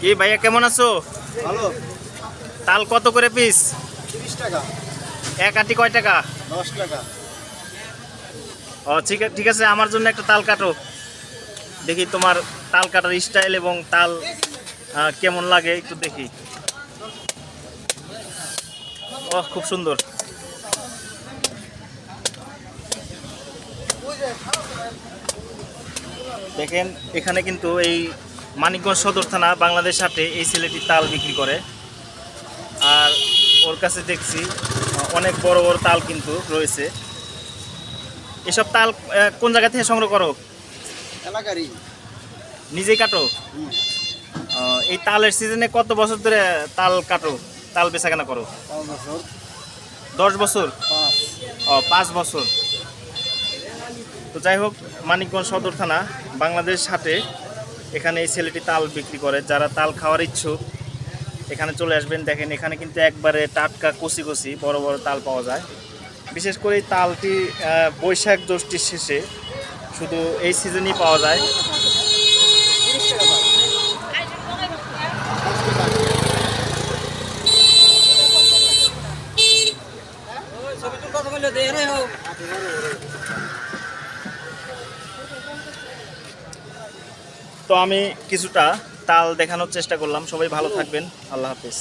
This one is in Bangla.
কি ভাইয়া কেমন আছো? ভালো। তাল কত করে পিস তিরিশ টাকা। এক আটি কয় টাকা? দশ টাকা। ও ঠিক আছে ঠিক আছে আমার জন্য একটা তাল কাটো। দেখি তোমার তাল কাটার স্টাইল এবং তাল কেমন লাগে একটু দেখি। ও খুব সুন্দর। দেখেন এখানে কিন্তু এই মানিকগঞ্জ সদর থানা বাংলাদেশ হাটে এই ছেলেটি তাল বিক্রি করে। আর ওর কাছে দেখছি অনেক বড় বড় তাল কিন্তু রয়েছে। এসব তাল কোন জায়গা থেকে সংগ্রহ করো? এলাকারই। নিজেই কাটো? এই তালের সিজনে কত বছর ধরে তাল কাটো? তাল বেচা কেনা করো দশ বছর? ও পাঁচ বছর। তো যাই হোক, মানিকগঞ্জ সদর থানা, বাংলাদেশ হাটে এখানে এই ছেলেটি তাল বিক্রি করে, যারা তাল খাওয়ার ইচ্ছুক, এখানে চলে আসবেন। দেখেন, এখানে কিন্তু একবারে টাটকা কচি কচি বড় বড় তাল পাওয়া যায়। বিশেষ করে এই তালটি বৈশাখ জ্যৈষ্ঠীর শেষে শুধু এই সিজনেই পাওয়া যায়। তো আমি কিছুটা তাল দেখানোর চেষ্টা করলাম। সবাই ভালো থাকবেন। আল্লাহ হাফিজ।